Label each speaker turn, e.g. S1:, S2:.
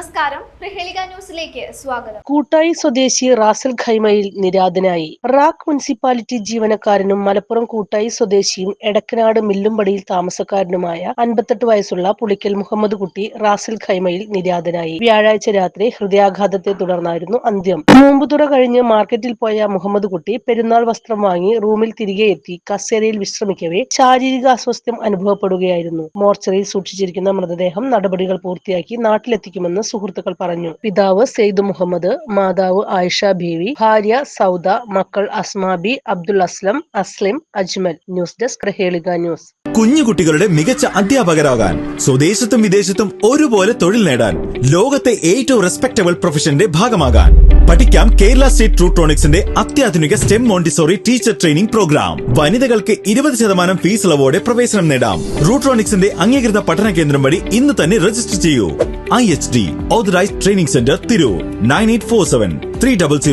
S1: നമസ്കാരം. പ്രഹേളിക ന്യൂസിലേക്ക് സ്വാഗതം.
S2: കൂട്ടായി സ്വദേശി റാസൽ ഖൈമയിൽ നിര്യാതനായി റാക്ക് മുനിസിപ്പാലിറ്റി ജീവനക്കാരനും മലപ്പുറം കൂട്ടായി സ്വദേശിയും എടക്കനാട് മില്ലുംപടിയിൽ താമസക്കാരനുമായ അൻപത്തെട്ട് വയസ്സുള്ള പുളിക്കൽ മുഹമ്മദ് കുട്ടി റാസൽ ഖൈമയിൽ നിര്യാതനായി വ്യാഴാഴ്ച രാത്രി ഹൃദയാഘാതത്തെ തുടർന്നായിരുന്നു അന്ത്യം. നോമ്പുതുറ കഴിഞ്ഞ് മാർക്കറ്റിൽ പോയ മുഹമ്മദ് കുട്ടി പെരുന്നാൾ വസ്ത്രം വാങ്ങി റൂമിൽ തിരികെ എത്തി കസേരയിൽ വിശ്രമിക്കവേ ശാരീരിക അസ്വസ്ഥ്യം അനുഭവപ്പെടുകയായിരുന്നു. മോർച്ചറിയിൽ സൂക്ഷിച്ചിരിക്കുന്ന മൃതദേഹം നടപടികൾ പൂർത്തിയാക്കി നാട്ടിലെത്തിക്കുമെന്ന് സുഹൃത്തുക്കൾ പറഞ്ഞു. പിതാവ് സെയ്ദ് മുഹമ്മദ് മാതാവ് ആയിഷ ബീവി ഭാര്യ സൗദ മക്കൾ Asmabi Abdul Aslam Aslim Ajmal. News desk Prahelika news.
S3: കുഞ്ഞുകുട്ടികളുടെ മികച്ച അധ്യാപകരാകാൻ സ്വദേശത്തും വിദേശത്തും ഒരുപോലെ തൊഴിൽ നേടാൻ ലോകത്തെ ഏറ്റവും റെസ്പെക്ടബിൾ പ്രൊഫഷന്റെ ഭാഗമാകാൻ. പഠിക്കാം കേരള സ്റ്റേറ്റ് ട്രൂട്രോണിക്സിന്റെ അത്യാധുനിക STEM montessori teacher training programme. വനിതകൾക്ക് ഇരുപത് ശതമാനം ഫീസ് ഇളവോടെ പ്രവേശനം നേടാം. റൂട്രോണിക്സിന്റെ അംഗീകൃത പഠന കേന്ദ്രം വഴി ഇന്ന് തന്നെ രജിസ്റ്റർ ചെയ്യൂ. IHD, Authorized Training Center, Thiru, 9847 300.